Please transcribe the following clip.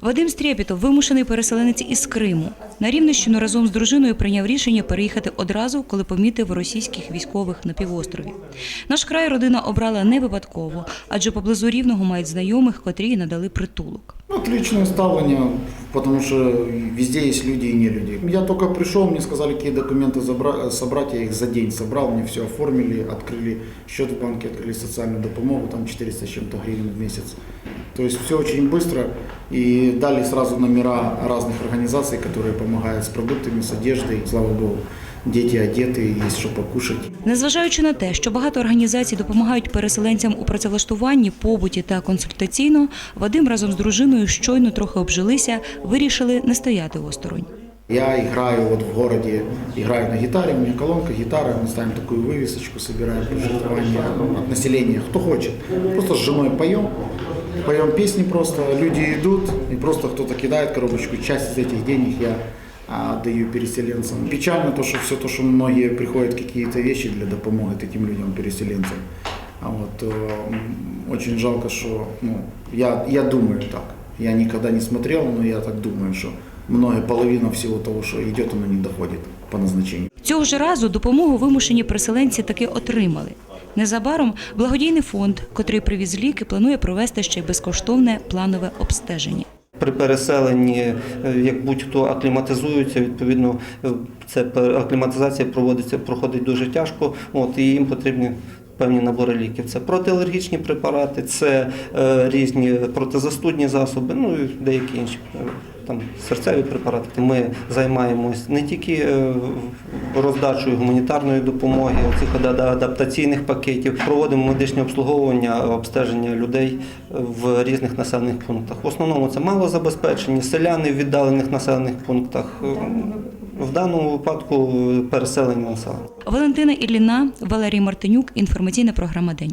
Вадим Стрєпітов, вимушений переселенець із Криму. На Рівненщину разом з дружиною прийняв рішення переїхати одразу, коли помітив російських військових на півострові. Наш край родина обрала не випадково, адже поблизу рівного мають знайомих, котрі їй надали притулок. Ну, Отличное ставление, потому что везде есть люди и не люди. Я только пришел, мне сказали, какие документы забра- собрать, я их за день собрал, мне все оформили, открыли счет в банке, открыли социальную допомогу, там 400 с чем-то гривен в месяц. То есть все очень быстро и дали сразу номера разных организаций, которые помогают с продуктами, с одеждой. Слава Богу, дети одеты, есть что покушать. Незважаючи на те, що багато організацій допомагають переселенцям у працевлаштуванні, побуті та консультаційно, Вадим разом з дружиною щойно трохи обжилися, вирішили не стояти осторонь. Я играю вот в городе, играю на гитаре, у меня колонка, гитара, мы ставим такую вывесочку, собираем пожертвования от населения, кто хочет. Просто с женой поем, поем песни просто, люди идут, и просто кто-то кидает коробочку, часть из этих денег я а, отдаю переселенцам. Печально то, что все то, что многие приходят какие-то вещи для допомоги таким людям, переселенцам. А вот э, очень жалко, что ну, я, я думаю так. Я никогда не смотрел, но я так думаю, что многое половина всего того, что идет, оно не доходит по назначению. Цього ж разу допомогу вимушені переселенці таки отримали. Незабаром благодійний фонд, котрий привіз ліки, планує провести ще й безкоштовне планове обстеження. При переселенні, е, як будь-хто акліматизується, відповідно, е, це акліматизація проводиться, проходить дуже тяжко, от, і їм потрібні певні набори ліків. Це протиалергічні препарати, це е, різні протизастудні засоби, ну і деякі інші. Е, Там серцеві препарати. Ми займаємось не тільки е, роздачею гуманітарної допомоги, цих адаптаційних пакетів, проводимо медичне обслуговування, обстеження людей в різних населених пунктах. В основному це малозабезпечені, селяни в віддалених населених пунктах. Е, В даному випадку переселення населення. Валентина Ілліна, Валерій Мартинюк. Інформаційна програма День.